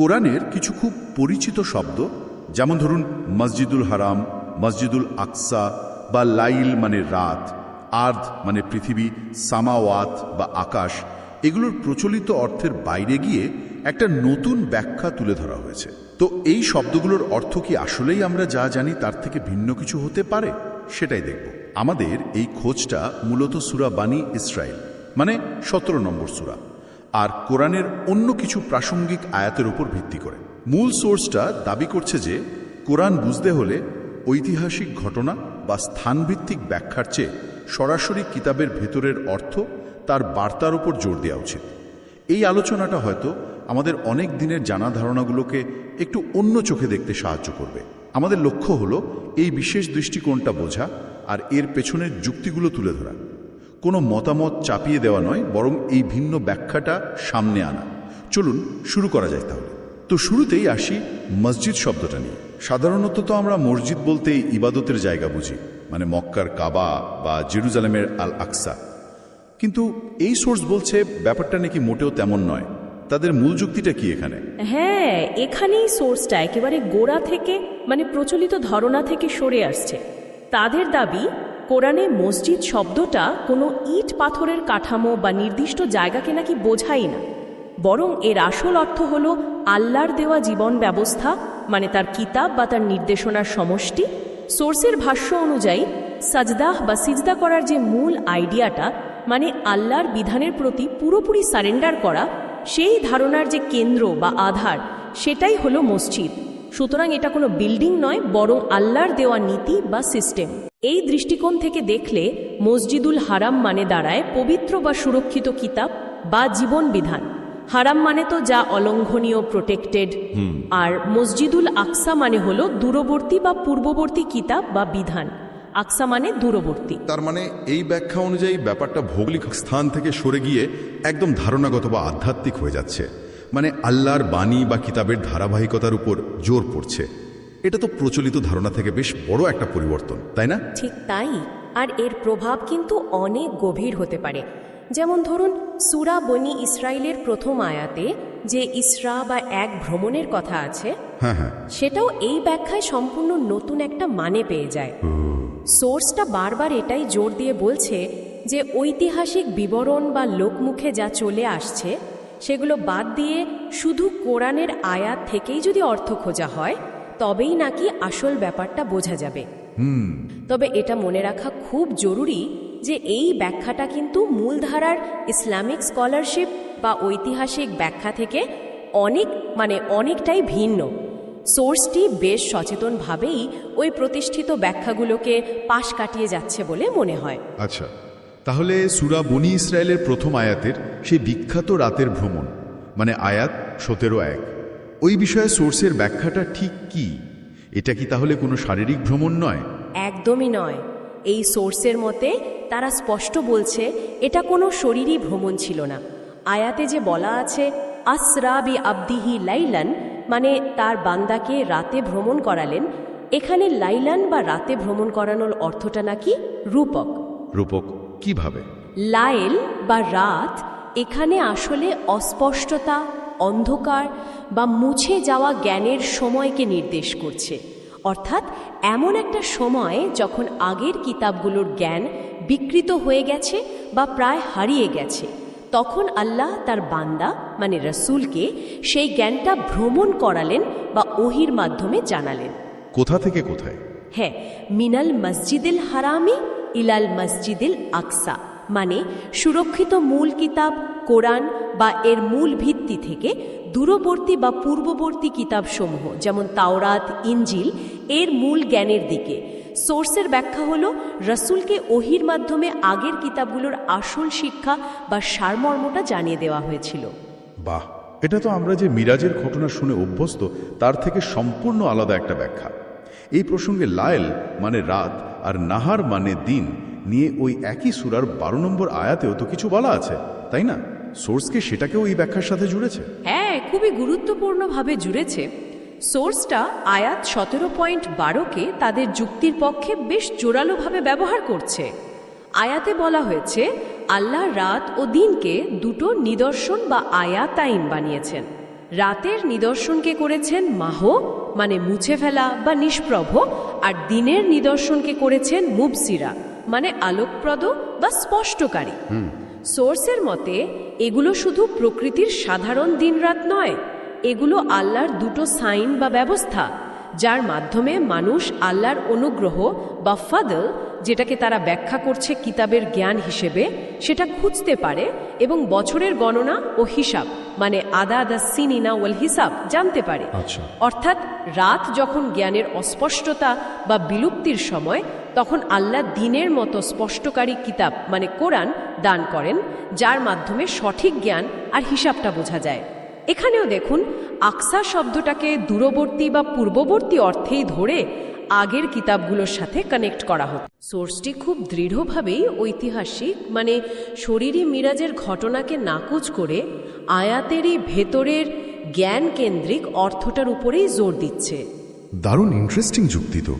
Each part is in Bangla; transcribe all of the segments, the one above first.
কোরআনের কিছু খুব পরিচিত শব্দ, যেমন ধরুন মসজিদুল হারাম, মসজিদুল আকসা বা লাইল মানে রাত, আর্ধ মানে পৃথিবী, সামাওয়াত বা আকাশ, এগুলোর প্রচলিত অর্থের বাইরে গিয়ে একটা নতুন ব্যাখ্যা তুলে ধরা হয়েছে। তো এই শব্দগুলোর অর্থ কি আসলেই আমরা যা জানি তার থেকে ভিন্ন কিছু হতে পারে? সেটাই দেখব। আমাদের এই খোঁজটা মূলত সুরা বানী ইসরায়েল মানে সতেরো নম্বর সুরা। আর কোরআনের অন্য কিছু প্রাসঙ্গিক আয়াতের উপর ভিত্তি করে। মূল সোর্সটা দাবি করছে যে, কোরআন বুঝতে হলে ঐতিহাসিক ঘটনা বা স্থানভিত্তিক ব্যাখ্যার চেয়ে সরাসরি কিতাবের ভেতরের অর্থ তার বার্তার উপর জোর দেওয়া উচিত। এই আলোচনাটা হয়তো আমাদের অনেক দিনের জানা ধারণাগুলোকে একটু অন্য চোখে দেখতে সাহায্য করবে। আমাদের লক্ষ্য হলো এই বিশেষ দৃষ্টিকোণটা বোঝা আর এর পেছনের যুক্তিগুলো তুলে ধরা। কোনো মতামত চাপিয়ে দেওয়া নয়, বরং এই ভিন্ন ব্যাখ্যাটা সামনে আনা। চলুন শুরু করা যায় তাহলে। তো শুরুতেই আসি মসজিদ শব্দটা নিয়ে। সাধারণত তো আমরা মসজিদ বলতে ইবাদতের জায়গা বুঝি মানে মক্কার কাবা বা জেরুজালেমের আল আকসা কিন্তু এই সোর্স বলছে ব্যাপারটা নাকি মোটেও তেমন নয়। তাদের মূল যুক্তিটা কি এখানে? হ্যাঁ এখানেই সোর্সটা একেবারে গোড়া থেকে মানে প্রচলিত ধারণা থেকে সরে আসছে। তাদের দাবি কোরআনে মসজিদ শব্দটা কোনো ইট পাথরের কাঠামো বা নির্দিষ্ট জায়গাকে নাকি বোঝাই না। বরং এর আসল অর্থ হল আল্লাহর দেওয়া জীবন ব্যবস্থা মানে তার কিতাব বা তার নির্দেশনার সমষ্টি। সোর্সের ভাষ্য অনুযায়ী, সাজদাহ বা সিজদা করার যে মূল আইডিয়াটা মানে আল্লাহর বিধানের প্রতি পুরোপুরি সারেন্ডার করা, সেই ধারণার যে কেন্দ্র বা আধার, সেটাই হলো মসজিদ। সুতরাং এটা কোনো বিল্ডিং নয়, বরং আল্লাহর দেওয়া নীতি বা সিস্টেম। এই দৃষ্টিকোণ থেকে দেখলে মসজিদুল হারাম মানে দাঁড়ায় পবিত্র বা সুরক্ষিত কিতাব বা জীবন বিধান। হারাম মানে তো যা অলঙ্ঘনীয় প্রোটেক্টেড আর মসজিদুল আকসা মানে হলো দূরবর্তী বা পূর্ববর্তী কিতাব বা বিধান। আকসা মানে দূরবর্তী। তার মানে এই ব্যাখ্যা অনুযায়ী ব্যাপারটা ভৌগোলিক স্থান থেকে সরে গিয়ে একদম ধারণাগত বা আধ্যাত্মিক হয়ে যাচ্ছে। মানে আল্লাহর বাণী বা কিতাবের ধারাবাহিকতার উপর জোর পড়ছে। এটা তো প্রচলিত ধারণা থেকে বেশ বড় একটা পরিবর্তন তাই না? ঠিক তাই। আর এর প্রভাব কিন্তু অনেক গভীর হতে পারে। যেমন ধরুন সুরা বনি ইসরায়েলের প্রথম আয়াতে যে ইসরা বা এক ভ্রমণের কথা আছে হ্যাঁ হ্যাঁ। সেটাও এই ব্যাখ্যায় সম্পূর্ণ নতুন একটা মানে পেয়ে যায়। সোর্সটা বারবার এটাই জোর দিয়ে বলছে যে ঐতিহাসিক বিবরণ বা লোকমুখে যা চলে আসছে সেগুলো বাদ দিয়ে শুধু কোরআনের আয়াত থেকেই যদি অর্থ খোঁজা হয় তবেই নাকি আসল ব্যাপারটা বোঝা যাবে। তবে এটা মনে রাখা খুব জরুরি যে এই ব্যাখ্যাটা কিন্তু মূলধারার ইসলামিক স্কলারশিপ বা ঐতিহাসিক ব্যাখ্যা থেকে অনেক মানে অনেকটাই ভিন্ন। সোর্সটি বেশ সচেতনভাবেই ওই প্রতিষ্ঠিত ব্যাখ্যাগুলোকে পাশ কাটিয়ে যাচ্ছে বলে মনে হয়। আচ্ছা তাহলে সুরা বনি ইসরায়েলের প্রথম আয়াতের সেই বিখ্যাত রাতের ভ্রমণ মানে আয়াত সতেরো এক। ওই বিষয়ে সোর্সের ব্যাখ্যাটা ঠিক কি? এটা কি তাহলে কোনো শারীরিক ভ্রমণ নয়? একদমই নয়। এই সোর্সের মতে তারা স্পষ্ট বলছে এটা কোনো শরীরই ভ্রমণ ছিল না। আয়াতে যে বলা আছে আসরা বি আবদিহি লাইলান মানে তার বান্দাকে রাতে ভ্রমণ করালেন। এখানে লাইলান বা রাতে ভ্রমণ করানোর অর্থটা নাকি রূপক। রূপক কীভাবে? লাইল বা রাত এখানে আসলে অস্পষ্টতা অন্ধকার বা মুছে যাওয়া জ্ঞানের সময়কে নির্দেশ করছে। অর্থাৎ এমন একটা সময় যখন আগের কিতাবগুলোর জ্ঞান বিকৃত হয়ে গেছে বা প্রায় হারিয়ে গেছে তখন আল্লাহ তার বান্দা মানে রসুলকে সেই জ্ঞানটা ভ্রমণ করালেন বা ওহির মাধ্যমে জানালেন। কোথা থেকে কোথায়? হ্যাঁ মিনাল মসজিদিল হারামি ইলাল মসজিদিল আকসা মানে সুরক্ষিত মূল কিতাব কোরআন বা এর মূল ভিত্তি থেকে দূরবর্তী বা পূর্ববর্তী কিতাবসমূহ, যেমন তাওরাত ইঞ্জিল এর মূল জ্ঞানের দিকে। সোর্সের ব্যাখ্যা হল, রসুলকে ওহির মাধ্যমে আগের কিতাবগুলোর আসল শিক্ষা বা সারমর্মটা জানিয়ে দেওয়া হয়েছিল। বাহ! এটা তো আমরা যে মিরাজের ঘটনা শুনে অভ্যস্ত, তার থেকে সম্পূর্ণ আলাদা একটা ব্যাখ্যা। এই প্রসঙ্গে লায়েল মানে রাত আর নাহার মানে দিন নিয়ে ওই একই সুরার বারো নম্বর আয়াতেও তো কিছু বলা আছে, তাই না? সোর্সকে সেটাকেও এই ব্যাখ্যার সাথে জুড়েছে? হ্যাঁ খুবই গুরুত্বপূর্ণভাবে জুড়েছে। সোর্সটা আয়াত সতেরো পয়েন্ট বারোকে তাদের যুক্তির পক্ষে বেশ জোরালোভাবে ব্যবহার করছে। আয়াতে বলা হয়েছে আল্লাহ রাত ও দিনকে দুটো নিদর্শন বা আয়াত আইন বানিয়েছেন। রাতের নিদর্শনকে করেছেন মাহ মানে মুছে ফেলা বা নিষ্প্রভ আর দিনের নিদর্শনকে করেছেন মুবসিরা মানে আলোকপ্রদ বা স্পষ্টকারী। সোর্সের মতে, এগুলো শুধু প্রকৃতির সাধারণ দিনরাত নয়, এগুলো আল্লাহর দুটো সাইন বা ব্যবস্থা, যার মাধ্যমে মানুষ আল্লাহর অনুগ্রহ বা ফাদল যেটাকে তারা ব্যাখ্যা করছে কিতাবের জ্ঞান হিসেবে সেটা খুঁজতে পারে এবং বছরের গণনা ও হিসাব মানে আদা আদা সিনিনা ওয়াল হিসাব জানতে পারে আচ্ছা। অর্থাৎ রাত যখন জ্ঞানের অস্পষ্টতা বা বিলুপ্তির সময় তখন আল্লাহ দিনের মতো স্পষ্টকারী কিতাব মানে কোরআন দান করেন যার মাধ্যমে সঠিক জ্ঞান আর হিসাবটা বোঝা যায় এখানেও দেখুন আকসা শব্দটাকে দূরবর্তী বা পূর্ববর্তী অর্থেই ধরে আগের কিতাবগুলোর সাথে কানেক্ট করা হতো। সোর্সটি খুব দৃঢ়ভাবেই ঐতিহাসিক মানে শরীরী মিরাজের ঘটনাকে নাকচ করে আয়াতেরই ভেতরের জ্ঞান কেন্দ্রিক অর্থটার উপরেই জোর দিচ্ছে। দারুণ ইন্টারেস্টিং যুক্তি তো।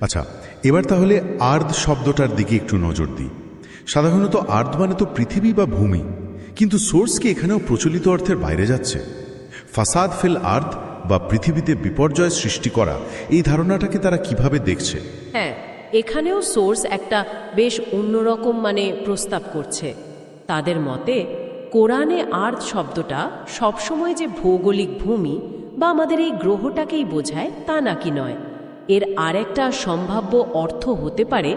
আচ্ছা এবার তাহলে আর্দ শব্দটার দিকে একটু নজর দিই। সাধারণত আর্দ মানে তো পৃথিবী বা ভূমি, কিন্তু সোর্স কি এখানেও প্রচলিত অর্থের বাইরে যাচ্ছে। ফাসাদ ফিল আর্দ বা পৃথিবীতে বিপর্যয় সৃষ্টি করা, এই ধারণাটাকে তারা কীভাবে দেখছে? হ্যাঁ এখানেও সোর্স একটা বেশ অন্যরকম মানে প্রস্তাব করছে। তাদের মতে, কোরআনে আর্থ শব্দটা সবসময় যে ভৌগোলিক ভূমি বা আমাদের এই গ্রহটাকেই বোঝায় তা নাকি নয়। এর আরেকটা সম্ভাব্য অর্থ হতে পারে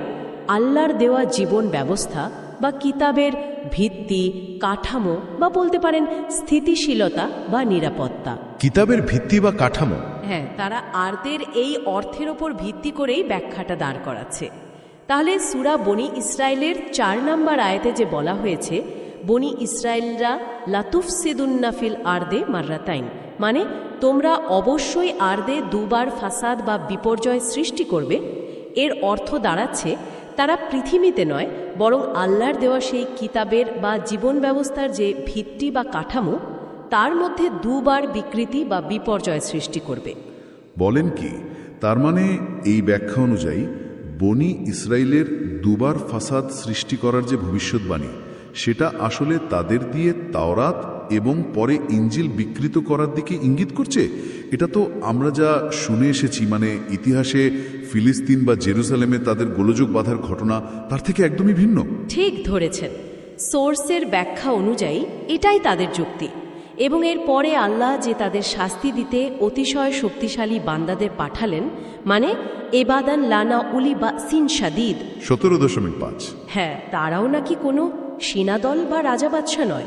আল্লাহর দেওয়া জীবন ব্যবস্থা বা কিতাবের ভিত্তি কাঠামো বা বলতে পারেন স্থিতিশীলতা বা নিরাপত্তা। কিতাবের ভিত্তি বা কাঠামো? হ্যাঁ তারা আর্দের এই অর্থের ওপর ভিত্তি করেই ব্যাখ্যাটা দাঁড় করাচ্ছে। তাহলে সুরা বনি ইসরায়েলের চার নাম্বার আয়তে যে বলা হয়েছে বনি ইসরায়েলরা লাতুফ সিদুন্নাফিল আর্দে মার্রাতাইন মানে তোমরা অবশ্যই আর্দে দুবার ফাসাদ বা বিপর্যয় সৃষ্টি করবে এর অর্থ দাঁড়াচ্ছে তারা পৃথিবীতে নয়, বরং আল্লাহর দেওয়া সেই কিতাবের বা জীবন ব্যবস্থার যে ভিত্তি বা কাঠামো, তার মধ্যে দুবার বিকৃতি বা বিপর্যয় সৃষ্টি করবে। বলেন কি, তার মানে এই ব্যাখ্যা অনুযায়ী বনি ইসরায়েলের দুবার ফাসাদ সৃষ্টি করার যে ভবিষ্যৎবাণী, সেটা আসলে তাদের দিয়ে তাওরাত এবং পরে ইঞ্জিল বিকৃত করার দিকে ইঙ্গিত করছে? এটা তো আমরা যা শুনে এসেছি মানে ইতিহাসে ফিলিস্তিন বা জেরুসালেমে তাদের গোলযোগ বাঁধার ঘটনা তার থেকে একদমই ভিন্ন। ঠিক ধরেছেন। সোর্সের ব্যাখ্যা অনুযায়ী এটাই তাদের যুক্তি। এবং এর পরে আল্লাহ যে তাদের শাস্তি দিতে অতিশয় শক্তিশালী বান্দাদের পাঠালেন মানে এবাদান লানা উলি বা সিন শাদিদ। সতেরো দশমিক পাঁচ। হ্যাঁ তারাও নাকি কোনো সেনাদল বা রাজা বাদশা নয়।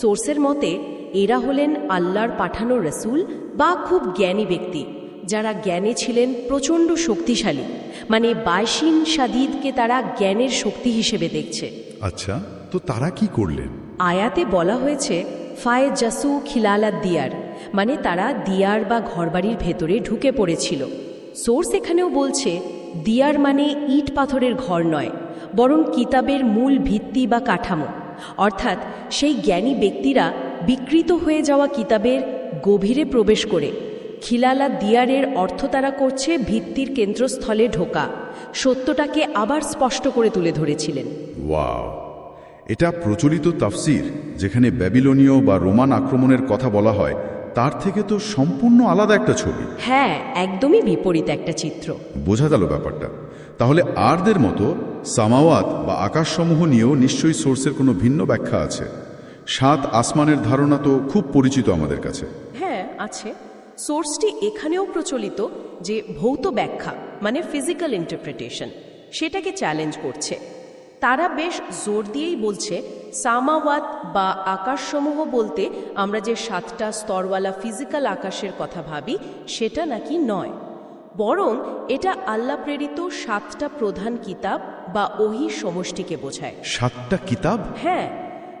সোর্সের মতে এরা হলেন আল্লাহর পাঠানো রসুল বা খুব জ্ঞানী ব্যক্তি যারা জ্ঞানে ছিলেন প্রচণ্ড শক্তিশালী মানে বাইশিন সাদিদকে তারা জ্ঞানের শক্তি হিসেবে দেখছে। আচ্ছা তো তারা কি করলেন? আয়াতে বলা হয়েছে ফায়ে জাসু খিলালা দিয়ার মানে তারা দিয়ার বা ঘরবাড়ির ভেতরে ঢুকে পড়েছিল। সোর্স এখানেও বলছে দিয়ার মানে ইট পাথরের ঘর নয় বরং কিতাবের মূল ভিত্তি বা কাঠামো। অর্থাৎ সেই জ্ঞানী ব্যক্তিরা বিকৃত হয়ে যাওয়া কিতাবের গভীরে প্রবেশ করে খিলালা দিয়ারের অর্থ তারা করছে ভিত্তির কেন্দ্রস্থলে ঢোকা। সত্যটাকে আবার স্পষ্ট করে তুলে ধরেছিলেন। ওয়াও। এটা প্রচলিত তাফসির যেখানে ব্যাবিলনীয় বা রোমান আক্রমণের কথা বলা হয় তার থেকে তো সম্পূর্ণ আলাদা একটা ছবি। হ্যাঁ একদমই বিপরীত একটা চিত্র। বোঝা গেল ব্যাপারটা। তাহলে আরদের মতো সামাওয়াত বা আকাশসমূহ নিয়েও নিশ্চয়ই সোর্সের কোনো ভিন্ন ব্যাখ্যা আছে। সাত আসমানের ধারণা তো খুব পরিচিত আমাদের কাছে। হ্যাঁ আছে। সোর্সটি এখানেও প্রচলিত যে ভৌত ব্যাখ্যা মানে ফিজিক্যাল ইন্টারপ্রিটেশন, সেটাকে চ্যালেঞ্জ করছে। তারা বেশ জোর দিয়েই বলছে, সামাওয়াত বা আকাশসমূহ বলতে আমরা যে সাতটা স্তরওয়ালা ফিজিক্যাল আকাশের কথা ভাবি, সেটা নাকি নয়। বরং এটা আল্লাহ প্রেরিত সাতটা প্রধান কিতাব বা ওহি সমষ্টিকে বোঝায়। সাতটা কিতাব? হ্যাঁ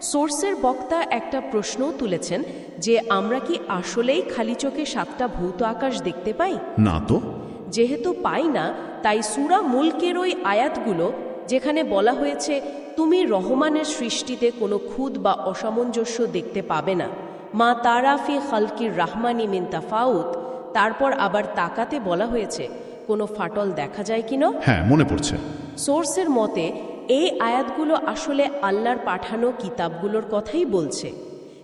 সোর্সের বক্তা একটা প্রশ্নও তুলেছেন যে আমরা কি আসলেই খালি চোখে সাতটা ভৌত আকাশ দেখতে পাই? না তো। যেহেতু পাই না তাই সুরা মুলকের ওই আয়াতগুলো যেখানে বলা হয়েছে তুমি রহমানের সৃষ্টিতে কোনো খুদ বা অসামঞ্জস্য দেখতে পাবে না। মা তারাফি খালকির রাহমানি মিন তাফাউত তারপর আবার তাকাতে বলা হয়েছে কোনো ফাটল দেখা যায় কিনা? হ্যাঁ মনে পড়ছে। সোর্সের মতে এই আয়াতগুলো আসলে আল্লাহর পাঠানো কিতাবগুলোর কথাই বলছে।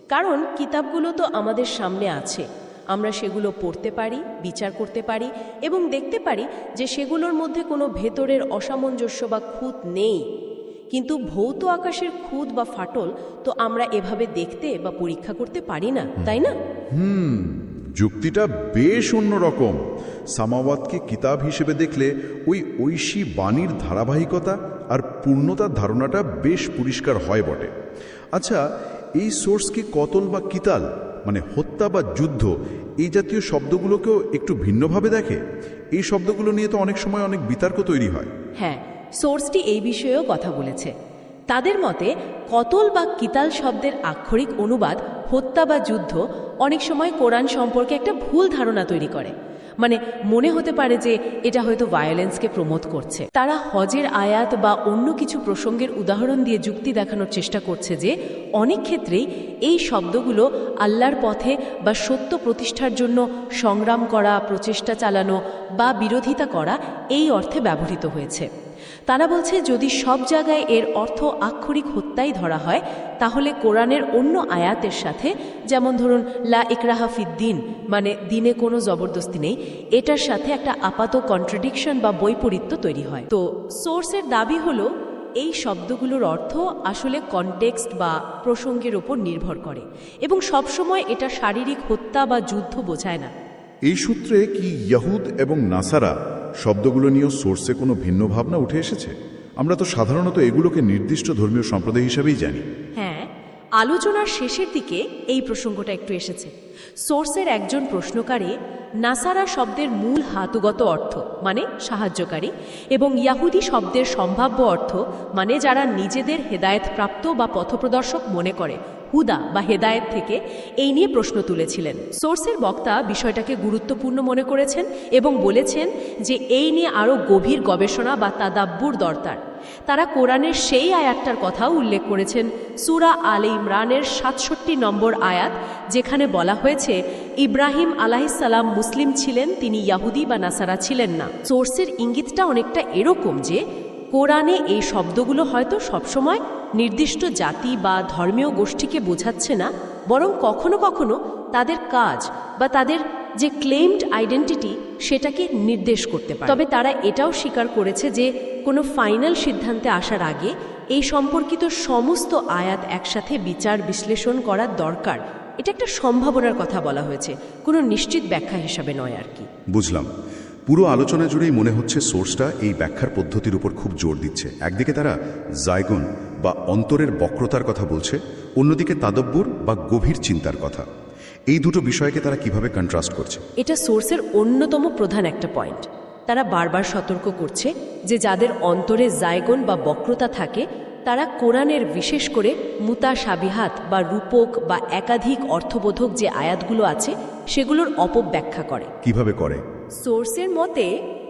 কারণ কিতাবগুলো তো আমাদের সামনে আছে। আমরা সেগুলো পড়তে পারি বিচার করতে পারি এবং দেখতে পারি যে সেগুলোর মধ্যে কোনো ভেতরের অসামঞ্জস্য বা খুঁত নেই। কিন্তু ভৌত আকাশের খুঁত বা ফাটল তো আমরা এভাবে দেখতে বা পরীক্ষা করতে পারি না তাই না? যুক্তিটা বেশ অন্যরকম সামাওয়াতকে কিতাব হিসেবে দেখলে ওই ঐশী বাণীর ধারাবাহিকতা আর পূর্ণতার ধারণাটা বেশ পরিষ্কার হয় বটে। আচ্ছা এই সোর্সকে কতল বা কিতাল মানে হত্যা বা যুদ্ধ, এই জাতীয় শব্দগুলোকেও একটু ভিন্নভাবে দেখে? এই শব্দগুলো নিয়ে তো অনেক সময় অনেক বিতর্ক তৈরি হয়। হ্যাঁ সোর্সটি এই বিষয়েও কথা বলেছে। তাদের মতে, কতল বা কিতাল শব্দের আক্ষরিক অনুবাদ হত্যা বা যুদ্ধ অনেক সময় কোরআন সম্পর্কে একটা ভুল ধারণা তৈরি করে। মানে মনে হতে পারে যে এটা হয়তো ভায়োলেন্সকে প্রমোট করছে। তারা হজের আয়াত বা অন্য কিছু প্রসঙ্গের উদাহরণ দিয়ে যুক্তি দেখানোর চেষ্টা করছে যে অনেক ক্ষেত্রেই এই শব্দগুলো আল্লাহর পথে বা সত্য প্রতিষ্ঠার জন্য সংগ্রাম করা, প্রচেষ্টা চালানো বা বিরোধিতা করা এই অর্থে ব্যবহৃত হয়েছে। তারা বলছে, যদি সব জায়গায় এর অর্থ আক্ষরিক হত্যাই ধরা হয়, তাহলে কোরআনের অন্য আয়াতের সাথে, যেমন ধরুন, লা ইকরাহা ফিদ্দিন মানে দিনে কোনো জবরদস্তি নেই, এটার সাথে একটা আপাত কন্ট্রাডিকশন বা বৈপরীত্য তৈরি হয়। তো সোর্সের দাবি হলো, এই শব্দগুলোর অর্থ আসলে কনটেক্সট বা প্রসঙ্গের ওপর নির্ভর করে, এবং সবসময় এটা শারীরিক হত্যা বা যুদ্ধ বোঝায় না। এই সূত্রে কি ইয়াহুদ এবং নাসারা শব্দগুলো নিয়েও সোর্সে কোনো ভিন্ন ভাবনা উঠে এসেছে। আমরা তো সাধারণত এগুলোকে নির্দিষ্ট ধর্মীয় সম্প্রদায় হিসাবেই জানি। হ্যাঁ আলোচনার শেষের দিকে এই প্রসঙ্গটা একটু এসেছে। সোর্সের একজন প্রশ্নকারী, নাসারা শব্দের মূল হাতুগত অর্থ মানে সাহায্যকারী এবং ইয়াহুদি শব্দের সম্ভাব্য অর্থ মানে যারা নিজেদের হেদায়েতপ্রাপ্ত বা পথপ্রদর্শক মনে করে হুদা বা হেদায়েত থেকে এই নিয়ে প্রশ্ন তুলেছিলেন। সোর্সের বক্তা বিষয়টাকে গুরুত্বপূর্ণ মনে করেছেন এবং বলেছেন যে এই নিয়ে আরও গভীর গবেষণা বা তাদাব্বুর দরকার। তারা কোরআনের সেই আয়াতটার কথাও উল্লেখ করেছেন। সুরা আল ইমরানের সাতষট্টি নম্বর আয়াত, যেখানে বলা হয়েছে, ইব্রাহিম আলাহিসাল্লাম মুসলিম ছিলেন, তিনি ইয়াহুদি বা নাসারা ছিলেন না। সোর্সের ইঙ্গিতটা অনেকটা এরকম যে, কোরআনে এই শব্দগুলো হয়তো সবসময় নির্দিষ্ট জাতি বা ধর্মীয় গোষ্ঠীকে বোঝাচ্ছে না, বরং কখনো কখনো তাদের কাজ বা তাদের যে ক্লেমড আইডেন্টিটি সেটাকে নির্দেশ করতে পারে। তবে তারা এটাও স্বীকার করেছে যে কোনো ফাইনাল সিদ্ধান্তে আসার আগে এই সম্পর্কিত সমস্ত আয়াত একসাথে বিচার বিশ্লেষণ করার দরকার। এটা একটা সম্ভাবনার কথা বলা হয়েছে, কোনো নিশ্চিত ব্যাখ্যা হিসাবে নয় আর কি। বুঝলাম। পুরো আলোচনা জুড়েই মনে হচ্ছে সোর্সটা এই ব্যাখ্যার পদ্ধতির উপর খুব জোর দিচ্ছে। একদিকে তারা জায়গুন বা অন্তরের বক্রতার কথা বলছে অন্যদিকে তাদব্বুর বা গভীর চিন্তার কথা। এই দুটো বিষয়কে তারা কীভাবে কন্ট্রাস্ট করছে? এটা সোর্সের অন্যতম প্রধান একটা পয়েন্ট তারা বারবার সতর্ক করছে যে যাদের অন্তরে জায়গন বা বক্রতা থাকে তারা কোরআনের বিশেষ করে মুতা সাবিহাত বা রূপক বা একাধিক অর্থবোধক যে আয়াতগুলো আছে সেগুলোর অপব্যাখ্যা করে। কীভাবে করে? সোর্সের মতে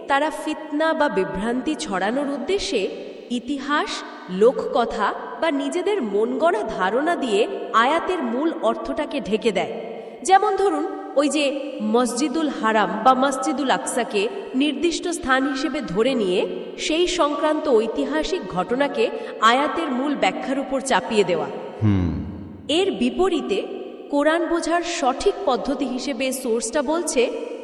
তারা ফিতনা বা বিভ্রান্তি ছড়ানোর উদ্দেশ্যে ইতিহাস লোককথা বা নিজেদের মনগড়া ধারণা দিয়ে আয়াতের মূল অর্থটাকে ঢেকে দেয়। যেমন ধরুন ওই যে মসজিদুল হারাম বা মসজিদুল আকসাকে নির্দিষ্ট স্থান হিসেবে ধরে নিয়ে সেই সংক্রান্ত ঐতিহাসিক ঘটনাকে আয়াতের মূল ব্যাখ্যার উপর চাপিয়ে দেওয়া। এর বিপরীতে কোরআন বোঝার সঠিক পদ্ধতি হিসেবে সোর্সটা বলছে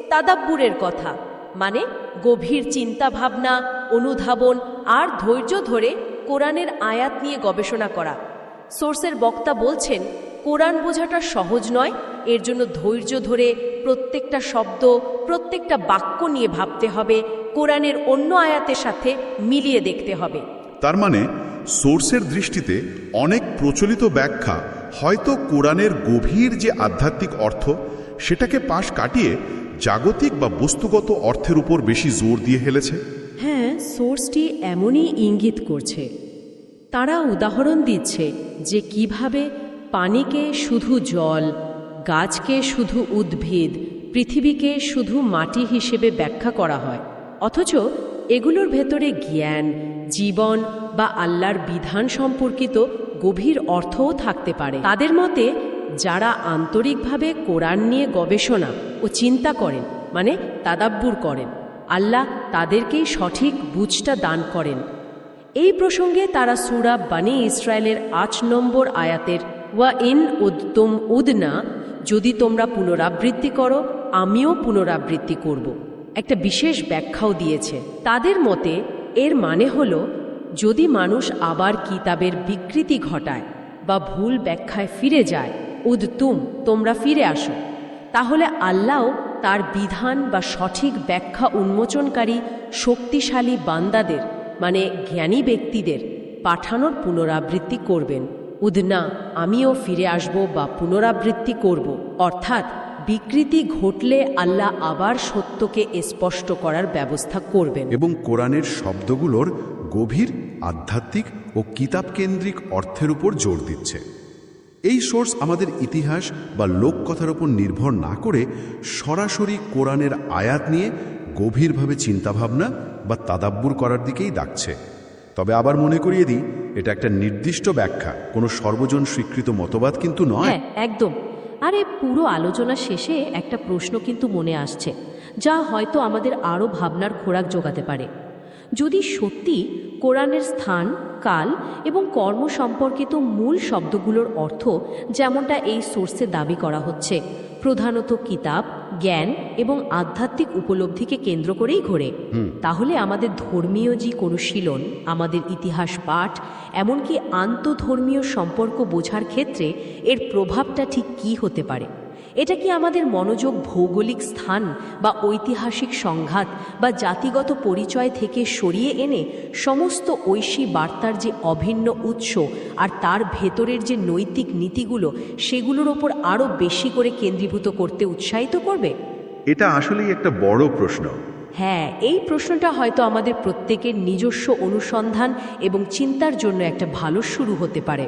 তাদাব্বুরের কথা মানে গভীর চিন্তা ভাবনা অনুধাবন আর ধৈর্য ধরে কোরআনের আয়াত নিয়ে গবেষণা করা। সোর্সের বক্তা বলছেন, কোরআন বোঝাটা সহজ নয়, এর জন্য ধৈর্য ধরে প্রত্যেকটা শব্দ, প্রত্যেকটা বাক্য নিয়ে ভাবতে হবে, কোরআনের অন্য আয়াতের সাথে মিলিয়ে দেখতে হবে। তার মানে সোর্সের দৃষ্টিতে অনেক প্রচলিত ব্যাখ্যা হয়তো কোরআনের গভীর যে আধ্যাত্মিক অর্থ, সেটাকে পাশ কাটিয়ে জাগতিক বা বস্তুগত অর্থের উপর বেশি জোর দিয়ে হেলেছে। সোর্সটি এমনই ইঙ্গিত করছে। তারা উদাহরণ দিচ্ছে যে কীভাবে পানিকে শুধু জল, গাছকে শুধু উদ্ভিদ, পৃথিবীকে শুধু মাটি হিসেবে ব্যাখ্যা করা হয়। অথচ এগুলোর ভেতরে জ্ঞান, জীবন বা আল্লাহর বিধান সম্পর্কিত গভীর অর্থও থাকতে পারে। তাদের মতে, যারা আন্তরিকভাবে কোরআন নিয়ে গবেষণা ও চিন্তা করেন মানে তাদাব্বুর করেন আল্লাহ তাদেরকেই সঠিক বুঝটা দান করেন। এই প্রসঙ্গে তারা সুরা বানি ইসরায়েলের আট নম্বর আয়াতের ওয়া ইন উদ্তুম উদনা, যদি তোমরা পুনরাবৃত্তি করো, আমিও পুনরাবৃত্তি করব। একটা বিশেষ ব্যাখ্যাও দিয়েছে। তাদের মতে, এর মানে হল, যদি মানুষ আবার কিতাবের বিকৃতি ঘটায় বা ভুল ব্যাখ্যায় ফিরে যায়, উদ্তুম, তোমরা ফিরে আসো। তাহলে আল্লাহ তার বিধান বা সঠিক ব্যাখ্যা উন্মোচনকারী শক্তিশালী বান্দাদের মানে জ্ঞানী ব্যক্তিদের, পাঠানোর পুনরাবৃত্তি করবেন। উদনা আমিও ফিরে আসব বা পুনরাবৃত্তি করব। অর্থাৎ, বিকৃতি ঘটলে আল্লাহ আবার সত্যকে স্পষ্ট করার ব্যবস্থা করবেন। এবং কোরআনের শব্দগুলোর গভীর, আধ্যাত্মিক ও কিতাবকেন্দ্রিক অর্থের উপর জোর দিচ্ছে। এই সোর্স আমাদের ইতিহাস বা লোককথার উপর নির্ভর না করে সরাসরি কোরআনের আয়াত নিয়ে গভীরভাবে চিন্তাভাবনা বা তাদাব্বুর করার দিকেই ডাকছে। তবে আবার মনে করিয়ে দিই, এটা একটা নির্দিষ্ট ব্যাখ্যা, কোনো সর্বজন স্বীকৃত মতবাদ কিন্তু নয়। হ্যাঁ একদম। আরে, পুরো আলোচনা শেষে একটা প্রশ্ন কিন্তু মনে আসছে, যা হয়তো আমাদের আরও ভাবনার খোরাক জোগাতে পারে। যদি সত্যি কোরআনের স্থান কাল এবং কর্ম সম্পর্কিত মূল শব্দগুলোর অর্থ যেমনটা এই সোর্সে দাবি করা হচ্ছে। প্রধানত কিতাব জ্ঞান এবং আধ্যাত্মিক উপলব্ধিকে কেন্দ্র করেই ঘোরে। তাহলে আমাদের ধর্মীয় যে অনুশীলন আমাদের ইতিহাস পাঠ এমনকি আন্তধর্মীয় সম্পর্ক বোঝার ক্ষেত্রে এর প্রভাবটা ঠিক কী হতে পারে? এটা কি আমাদের মনোযোগ ভৌগোলিক স্থান বা ঐতিহাসিক সংঘাত বা জাতিগত পরিচয় থেকে সরিয়ে এনে সমস্ত ঐশী বার্তার যে অভিন্ন উৎস আর তার ভেতরের যে নৈতিক নীতিগুলো সেগুলোর ওপর আরও বেশি করে কেন্দ্রীভূত করতে উৎসাহিত করবে? এটা আসলেই একটা বড় প্রশ্ন। হ্যাঁ এই প্রশ্নটা হয়তো আমাদের প্রত্যেকের নিজস্ব অনুসন্ধান এবং চিন্তার জন্য একটা ভালো শুরু হতে পারে।